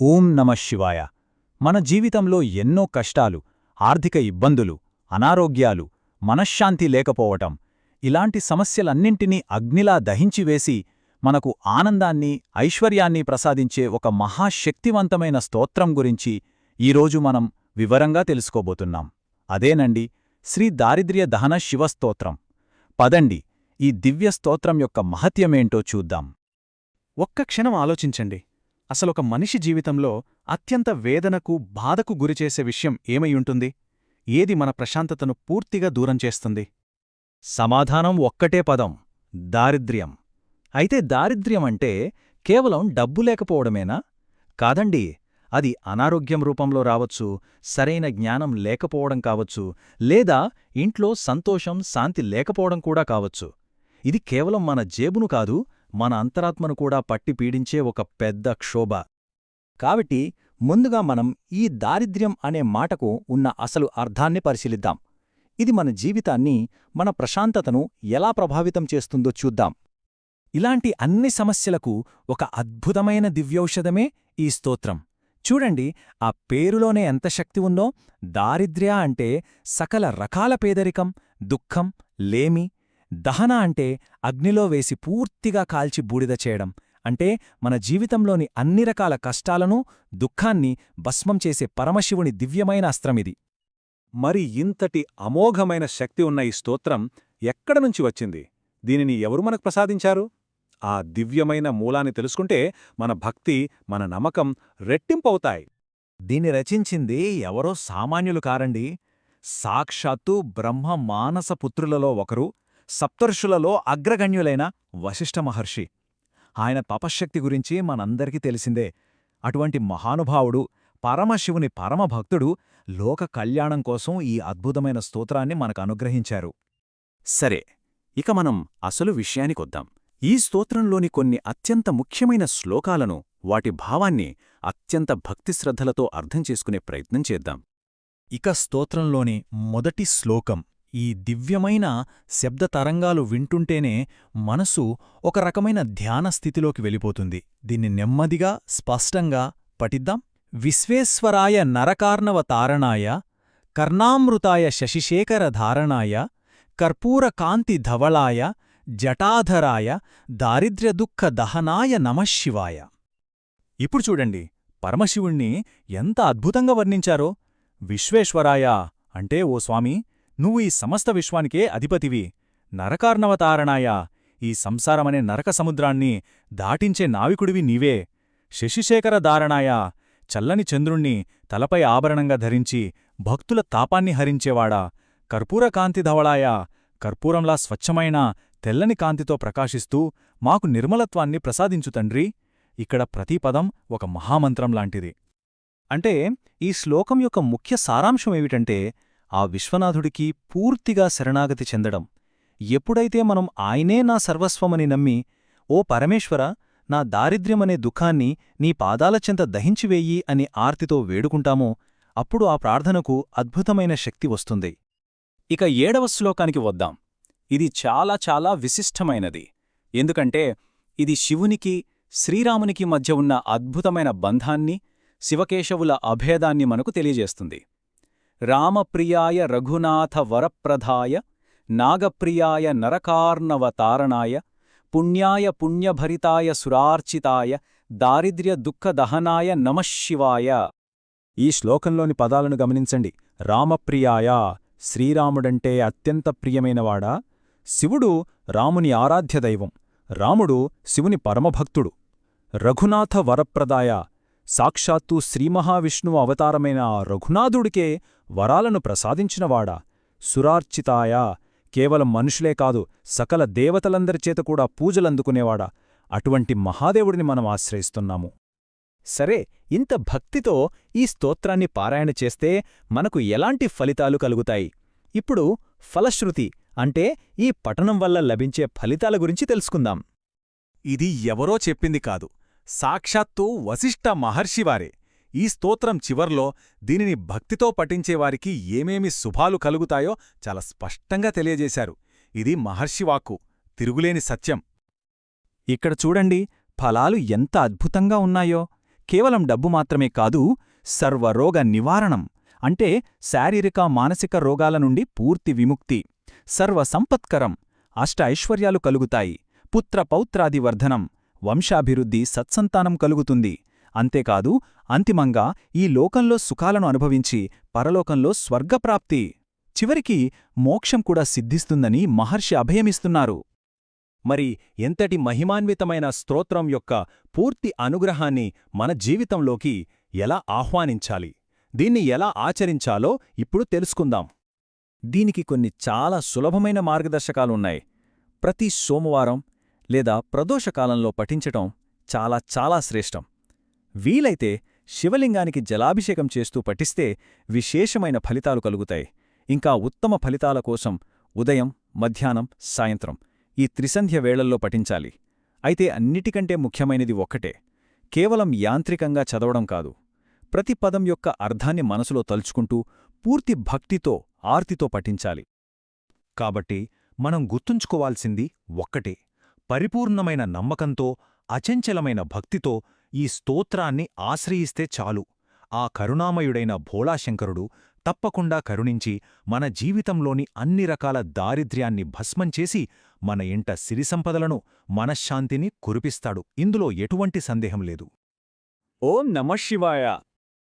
ఓం నమ శివాయ. మన జీవితంలో ఎన్నో కష్టాలు ఆర్థిక ఇబ్బందులు అనారోగ్యాలు మనశ్శాంతి లేకపోవటం ఇలాంటి సమస్యలన్నింటినీ అగ్నిలా దహించివేసి మనకు ఆనందాన్ని ఐశ్వర్యాన్ని ప్రసాదించే ఒక మహాశక్తివంతమైన స్తోత్రం గురించి ఈరోజు మనం వివరంగా తెలుసుకోబోతున్నాం. అదేనండి శ్రీ దారిద్ర్య దహన శివస్తోత్రం పదండి ఈ దివ్య స్తోత్రం యొక్క మహత్యమేంటో చూద్దాం. ఒక్క క్షణం ఆలోచించండి. అసలొక మనిషి జీవితంలో అత్యంత వేదనకు బాధకు గురిచేసే విషయం ఏమయ్యుంటుంది ఏది మన ప్రశాంతతను పూర్తిగా దూరం చేస్తుంది? సమాధానం ఒక్కటే పదం దారిద్ర్యం. అయితే దారిద్ర్యం అంటే కేవలం డబ్బు లేకపోవడమేనా? కాదండి అది అనారోగ్యం రూపంలో రావచ్చు సరైన జ్ఞానం లేకపోవడం కావచ్చు లేదా ఇంట్లో సంతోషం శాంతి లేకపోవడం కూడా కావచ్చు. ఇది కేవలం మన జేబును కాదు మన అంతరాత్మను కూడా పట్టి పీడించే ఒక పెద్ద క్షోభ. కాబట్టి ముందుగా మనం ఈ దారిద్ర్యం అనే మాటకు ఉన్న అసలు అర్థాన్ని పరిశీలిద్దాం. ఇది మన జీవితాన్ని మన ప్రశాంతతను ఎలా ప్రభావితం చేస్తుందో చూద్దాం. ఇలాంటి అన్ని సమస్యలకు ఒక అద్భుతమైన దివ్యౌషధమే ఈ స్తోత్రం. చూడండి ఆ పేరులోనే ఎంత శక్తి ఉందో. దారిద్ర్య అంటే సకల రకాల పేదరికం దుఃఖం లేమి దహన అంటే అగ్నిలో వేసి పూర్తిగా కాల్చి బూడిద చేయడం. అంటే మన జీవితంలోని అన్ని రకాల కష్టాలను దుఃఖాన్ని భస్మం చేసే పరమశివుని దివ్యమైన అస్త్రమిది మరి ఇంతటి అమోఘమైన శక్తి ఉన్న ఈ స్తోత్రం ఎక్కడనుంచి వచ్చింది? దీనిని ఎవరు మనకు ప్రసాదించారు? ఆ దివ్యమైన మూలాన్ని తెలుసుకుంటే మన భక్తి మన నమ్మకం రెట్టింపవుతాయి. దీన్ని రచించింది ఎవరో సామాన్యులు కారండి. సాక్షాత్తు బ్రహ్మ మానసపుత్రులలో ఒకరు సప్తర్షులలో అగ్రగణ్యులైన వశిష్ఠ మహర్షి. ఆయన తపశ్శక్తి గురించి మనందరికీ తెలిసిందే. అటువంటి మహానుభావుడు పరమశివుని పరమభక్తుడు లోక కళ్యాణం కోసం ఈ అద్భుతమైన స్తోత్రాన్ని మనకు అనుగ్రహించారు. సరే ఇక మనం అసలు విషయానికొద్దాం ఈ స్తోత్రంలోని కొన్ని అత్యంత ముఖ్యమైన శ్లోకాలను వాటి భావాన్ని అత్యంత భక్తిశ్రద్ధలతో అర్థం చేసుకునే ప్రయత్నం చేద్దాం. ఇక స్తోత్రంలోని మొదటి శ్లోకం. ఈ దివ్యమైన శబ్ద తరంగాలు వింటుంటేనే మనసు ఒక రకమైన ధ్యాన స్థితిలోకి వెళ్ళిపోతుంది. దీన్ని నెమ్మదిగా స్పష్టంగా పఠిద్దాం. విశ్వేశ్వరాయ నరకార్ణవ తారణాయ కర్ణామృతాయ శశిశేఖర ధారణాయ కర్పూరకాంతి ధవళాయ జటాధరాయ దారిద్ర్యదుఃఖ దహనాయ నమశివాయ ఇప్పుడు చూడండి పరమశివుణ్ణి ఎంత అద్భుతంగా వర్ణించారో. విశ్వేశ్వరాయ అంటే ఓ స్వామి నువ్వు ఈ సమస్త విశ్వానికే అధిపతివి. నరకార్ణవతారణాయ ఈ సంసారమనే నరక సముద్రాన్ని దాటించే నావికుడివి నీవే. శశిశేఖర దారణాయ చల్లని చంద్రుణ్ణి తలపై ఆభరణంగా ధరించి భక్తుల తాపాన్ని హరించేవాడా. కర్పూరకాంతి ధవళాయ కర్పూరంలా స్వచ్ఛమైన తెల్లని కాంతితో ప్రకాశిస్తూ మాకు నిర్మలత్వాన్ని ప్రసాదించు తండ్రి. ఇక్కడ ప్రతి పదం ఒక మహామంత్రంలాంటిది అంటే ఈ శ్లోకం యొక్క ముఖ్య సారాంశమేమిటంటే ఆ విశ్వనాథుడికి పూర్తిగా శరణాగతి చెందడం. ఎప్పుడైతే మనం ఆయనే నా సర్వస్వమని నమ్మి ఓ పరమేశ్వర నా దారిద్ర్యమనే దుఃఖాన్ని నీ పాదాల చెంత దహించివేయి అని ఆర్తితో వేడుకుంటామో అప్పుడు ఆ ప్రార్థనకు అద్భుతమైన శక్తి వస్తుంది. ఇక ఏడవ శ్లోకానికి వద్దాం. ఇది చాలా చాలా విశిష్టమైనది. ఎందుకంటే ఇది శివునికి శ్రీరామునికి మధ్య ఉన్న అద్భుతమైన బంధాన్ని శివకేశవుల అభేదాన్ని మనకు తెలియజేస్తుంది. రామప్రియాయ రఘునాథ వరప్రదాయ నాగప్రియాయ నరకార్ణవతారణాయ పుణ్యాయ పుణ్యభరితాయ సురార్చితాయ దారిద్ర్య దుఃఖదహనాయ నమశివాయ ఈ శ్లోకంలోని పదాలను గమనించండి. రామప్రియాయ శ్రీరాముడంటే అత్యంత ప్రియమైనవాడా? శివుడు రాముని ఆరాధ్యదైవం రాముడు శివుని పరమభక్తుడు. రఘునాథ వరప్రదాయ సాక్షాత్తు శ్రీమహావిష్ణువు అవతారమైన ఆ రఘునాథుడికే వరాలను ప్రసాదించినవాడా? సురార్చితాయ కేవలం మనుషులే కాదు సకల దేవతలందరిచేత కూడా పూజలందుకునేవాడా? అటువంటి మహాదేవుడిని మనం ఆశ్రయిస్తున్నాము. సరే ఇంత భక్తితో ఈ స్తోత్రాన్ని పారాయణ చేస్తే మనకు ఎలాంటి ఫలితాలు కలుగుతాయి? ఇప్పుడు ఫలశ్రుతి అంటే ఈ పఠనం వల్ల లభించే ఫలితాల గురించి తెలుసుకుందాం. ఇది ఎవరో చెప్పింది కాదు. సాక్షాత్తు వశిష్ఠ మహర్షివారే ఈ స్తోత్రం చివర్లో దీనిని భక్తితో పఠించేవారికి ఏమేమి శుభాలు కలుగుతాయో చాలా స్పష్టంగా తెలియజేశారు. ఇది మహర్షివాక్కు తిరుగులేని సత్యం. ఇక్కడ చూడండి ఫలాలు ఎంత అద్భుతంగా ఉన్నాయో. కేవలం డబ్బు మాత్రమే కాదు సర్వరోగ నివారణం అంటే శారీరక మానసిక రోగాల నుండి పూర్తి విముక్తి సర్వసంపత్కరం అష్ట ఐశ్వర్యాలు కలుగుతాయి పుత్రపౌత్రాది వర్ధనం వంశాభివృద్ధి సత్సంతానం కలుగుతుంది. అంతేకాదు అంతిమంగా ఈ లోకంలో సుఖాలను అనుభవించి పరలోకంలో స్వర్గప్రాప్తి చివరికి మోక్షం కూడా సిద్ధిస్తుందని మహర్షి అభయమిస్తున్నారు. మరి ఎంతటి మహిమాన్వితమైన స్తోత్రం యొక్క పూర్తి అనుగ్రహాన్ని మన జీవితంలోకి ఎలా ఆహ్వానించాలి? దీన్ని ఎలా ఆచరించాలో ఇప్పుడు తెలుసుకుందాం. దీనికి కొన్ని చాలా సులభమైన మార్గదర్శకాలున్నాయి. ప్రతి సోమవారం లేదా ప్రదోషకాలంలో పఠించటం చాలా చాలా శ్రేష్టం. వీలైతే శివలింగానికి జలాభిషేకం చేస్తూ పఠిస్తే విశేషమైన ఫలితాలు కలుగుతాయి. ఇంకా ఉత్తమ ఫలితాల కోసం ఉదయం మధ్యాహ్నం సాయంత్రం ఈ త్రిసంధ్య వేళల్లో పఠించాలి. అయితే అన్నిటికంటే ముఖ్యమైనది ఒక్కటే. కేవలం యాంత్రికంగా చదవడం కాదు. ప్రతి పదం యొక్క అర్థాన్ని మనసులో తలుచుకుంటూ పూర్తి భక్తితో ఆర్తితో పఠించాలి. కాబట్టి మనం గుర్తుంచుకోవాల్సింది ఒక్కటే. పరిపూర్ణమైన నమ్మకంతో అచంచలమైన భక్తితో ఈ స్తోత్రాన్ని ఆశ్రయిస్తే చాలు. ఆ కరుణామయుడైన భోళాశంకరుడు తప్పకుండా కరుణించి మన జీవితంలోని అన్ని రకాల దారిద్ర్యాన్ని భస్మంచేసి మన ఇంట సిరిసంపదలను మనశ్శాంతిని కురిపిస్తాడు. ఇందులో ఎటువంటి సందేహం లేదు. ఓం నమశివాయ